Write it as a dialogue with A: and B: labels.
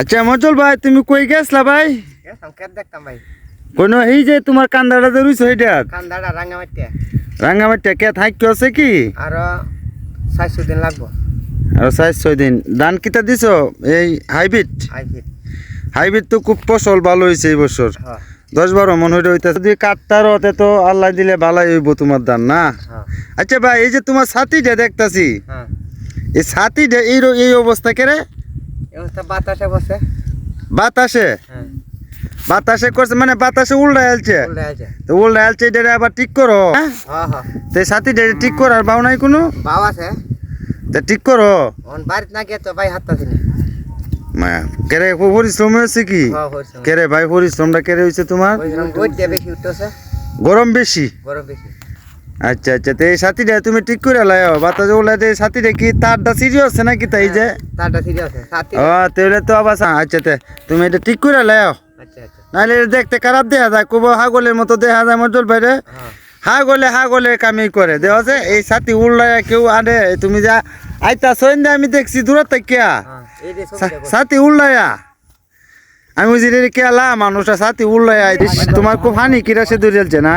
A: আচ্ছা মজল ভাই তুমি কই গেছলা ভাই?
B: দেখতাম ভাই।
A: কোন এই যে তোমার কান্দাটা যে রুইছ এইটা
B: কান্দাটা রাঙ্গামাটিয়া
A: রাঙ্গামাটিয়া কে থাকি আছে কি?
B: আরও চারশো দিন লাগবো।
A: আর ছয় দিন। ধান কিতা দিছ? এই হাইব্রিড?
B: আইফিট
A: হাইব্রিড তো খুব ফসল ভালো হয়েছে এই বছর।
B: হ্যাঁ।
A: দশ বারো মন হইতে হইতে যদি কাটতার হতে তো আল্লাহ দিলে ভালাই হইব তোমার ধান না?
B: হ্যাঁ।
A: আচ্ছা ভাই এই যে তোমার ছাতিটা দেখতাছি।
B: হ্যাঁ।
A: এই ছাতিটা এই এই অবস্থা কেরে?
B: বাতাসে বসে।
A: বাতাসে?
B: হ্যাঁ।
A: বাতাসে করছে মানে বাতাসে উল্টা তো উল্টা এটা আবার ঠিক করো। হ্যাঁ।
B: হ্যাঁ
A: তো ছাতিটা ঠিক করার বাউ নাই কোনো?
B: আছে।
A: তা ঠিক করো।
B: বাড়িতে না গিয়ে তো ভাই হাত পাচ্ছি
A: কেরে পরিশ্রম হয়েছে কি? কেরে ভাই পরিশ্রমটা কেরে হয়েছে তোমার?
B: বেশি।
A: গরম বেশি। আচ্ছা আচ্ছা তো এই সাথীটা তুমি ঠিক করে লাই বাতাসে উল্লাইতে এই সাথীটা কি তারটা সিরিয়াস আছে নাকি তাই যে?
B: তারটা সিরিয়াস আছে। সাথে
A: ও তাহলে তো আবার আচ্ছা তে তুমি এটা ঠিক করে লাই
B: আচ্ছা আচ্ছা।
A: নাহলে দেখতে খারাপ দেখা যায় কুবো হাগলের মতো দেখা যায় মজল ভাইরে
B: হ্যাঁ।
A: হাগলে হাগলে কামি করে দেওয়া যে এই সাথী উল্লাইয়া কেউ আনে তুমি যা আইতা সৈন্দে আমি দেখছি দূরত থাকিয়া
B: হ্যাঁ যে
A: সাথী উল্লাইয়া আমি বুঝি কেলা মানুষটা সাথী উল্লাইয়া ইস, তোমার খুব হানি কিরা সে দূরেলছে না?